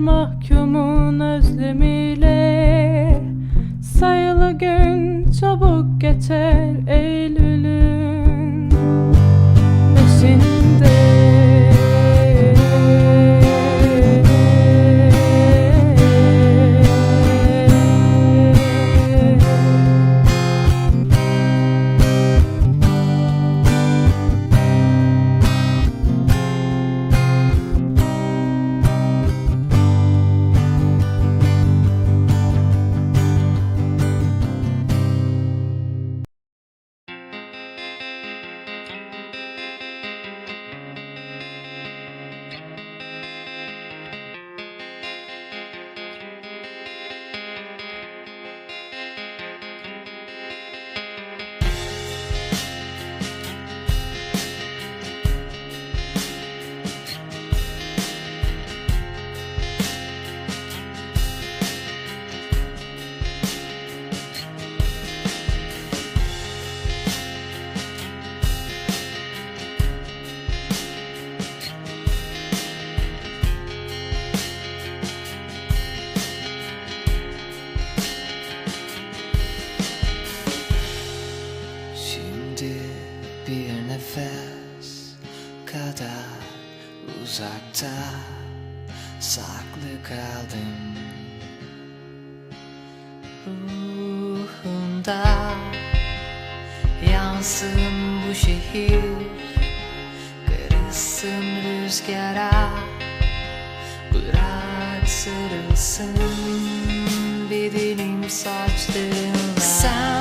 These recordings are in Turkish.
mahkumun özlemiyle Sayılı gün çabuk geçer Eylül'ün such through Sound.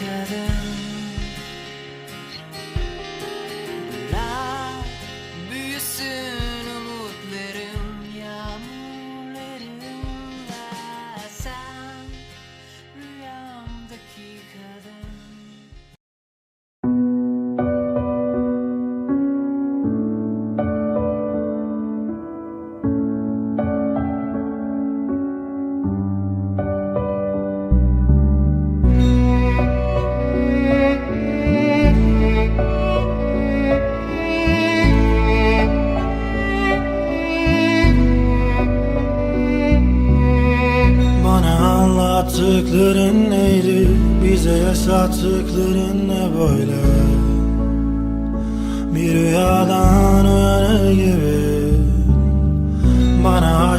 kadın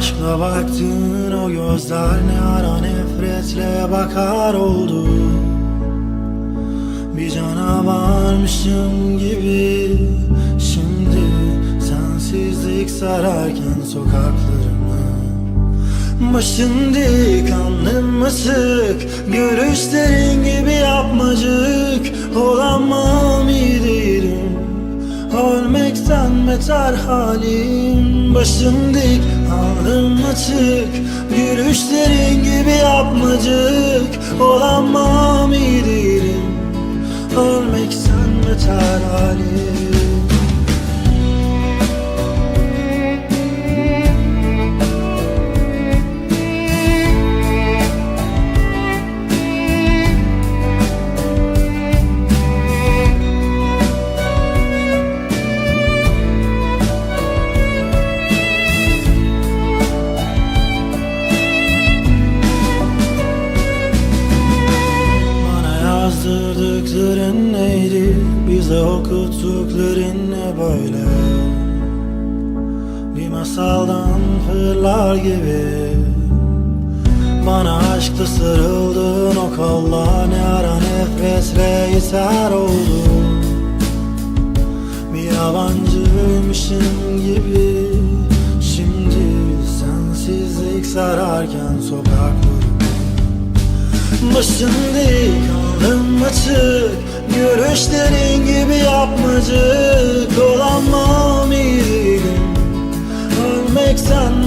aşkla baktın o gözler ne ara nefretle bakar oldu? Bir canavarmışım gibi. Şimdi sensizlik sararken sokaklarımı. Başın dik alnım ısık Görüşlerin gibi yapmacık Olamam iyi değilim Ölmekten beter halim. Başım dik alnım açık Görüşlerin gibi yapmacık Olamam iyi değilim. Ölmekten beter halim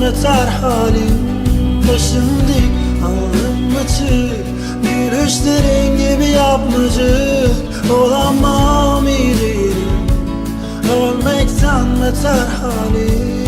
Beter halim Başım dik, alnım açık Görüşlerin gibi yapmacık Olamam iyi değilim Ölmekten beter halim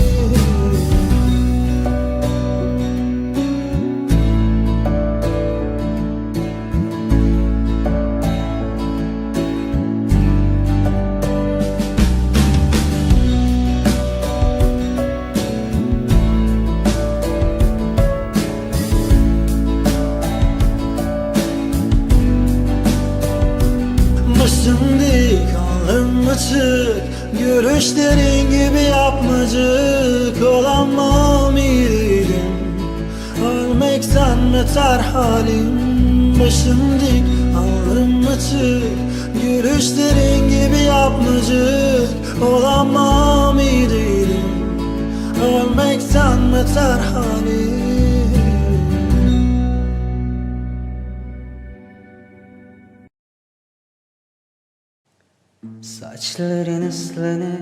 Görüşlerin gibi yapmacık Olamam iyi değilim Ölmekten beter halim Başım dik, alnım açık Görüşlerin gibi yapmacık Olamam iyi değilim Ölmekten beter halim. Saçların ıslanır,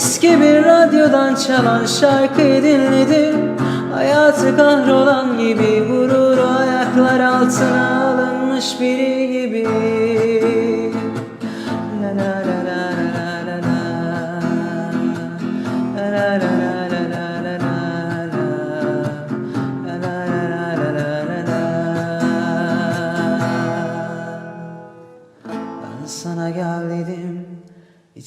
Eski bir radyodan çalan şarkıyı dinledim Hayatı kahrolan gibi Gururu ayaklar altına alınmış biri gibi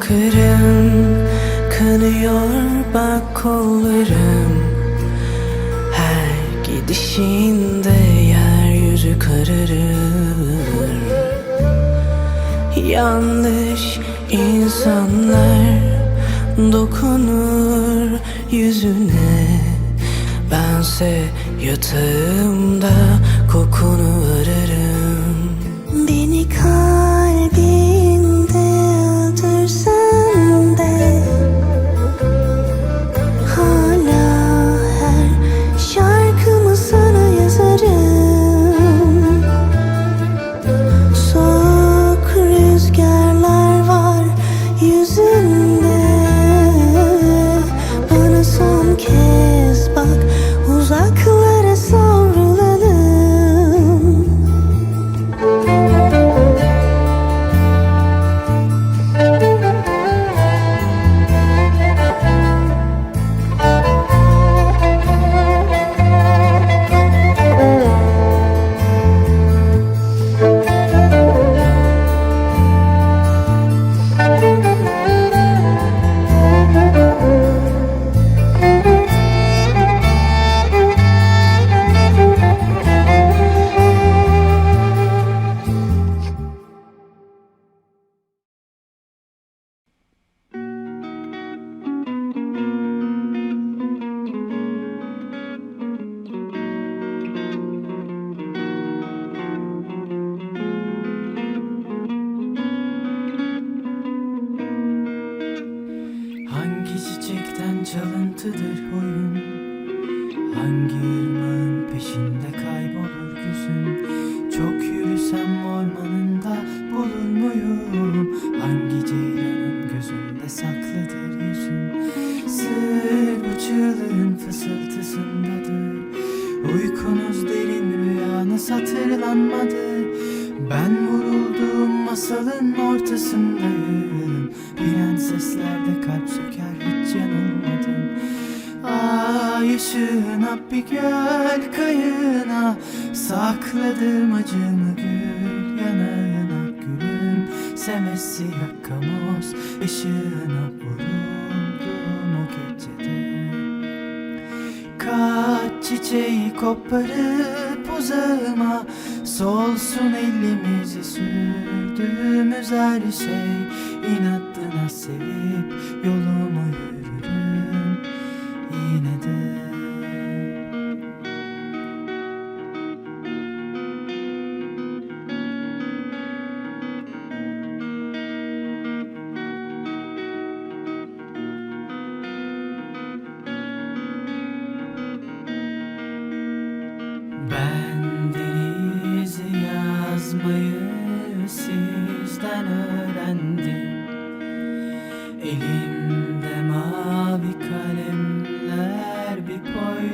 kalkarım Kanıyor bak kollarım. Her gidişinde yeryüzü kararır. Yanlış insanlar dokunur yüzüne. Bense yatağımda kokunu ararım gülüm Semesi yakamoz ışığına vuruldum o gecede. Kaç çiçeği koparıp uzağıma Solsun elimizi sürdüğümüz her şey. İnadına sevip yolumu yürürüm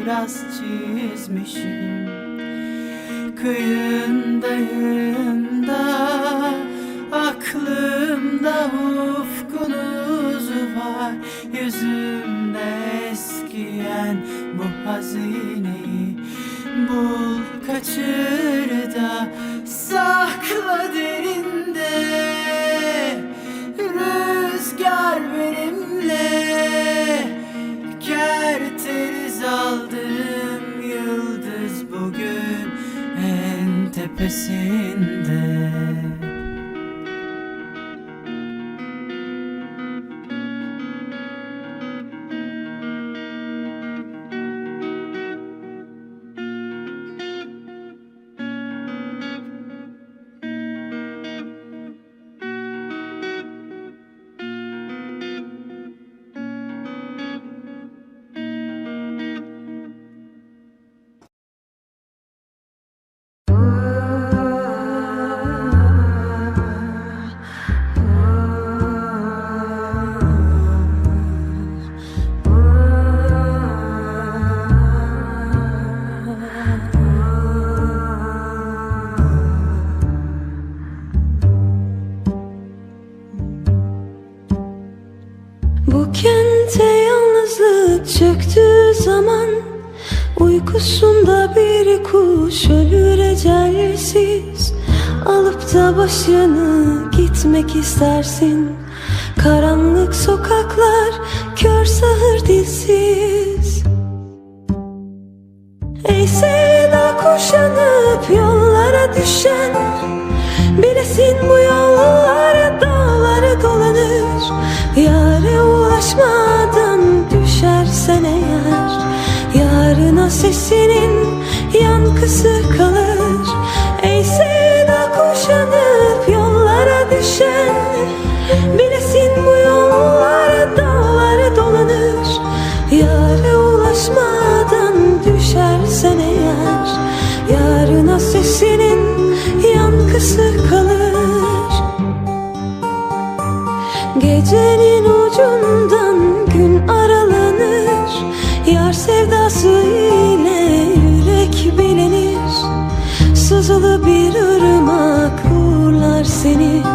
poyraz çizmişim. Kıyındayım da aklımda ufkunuz var. Yüzümde eskiyen bu hazineyi Bul kaçır da sakla derinde tepesinde zaman Uykusunda bir kuş ölür ecelsiz Alıp da başını gitmek istersin. Karanlık sokaklar kör sahır dilsiz. Ey sevda kuşanıp yollara düşen Bilesin bu yollar sesinin yankısı kalır Sazılı bir ırmak uğurlar seni.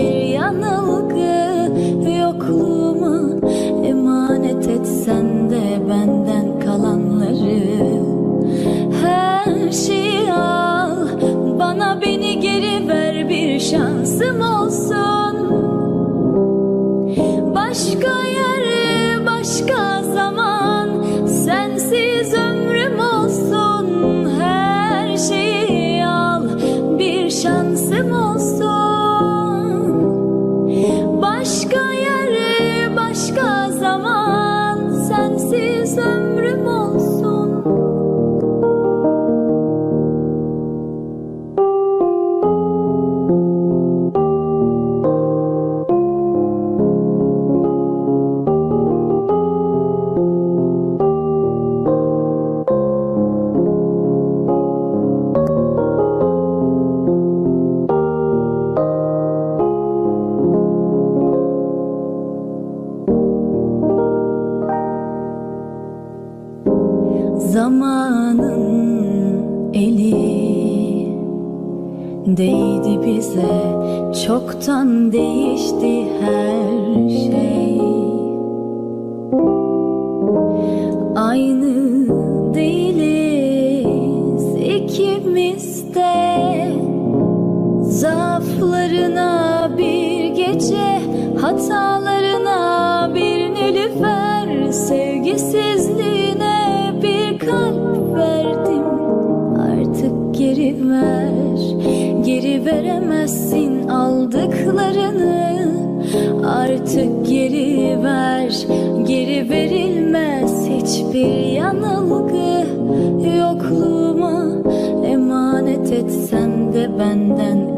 bir yanılgı ödeyemezsin aldıklarını. Artık geri ver, geri verilmez hiçbir yanılgı. Yokluğuma emanet etsen de benden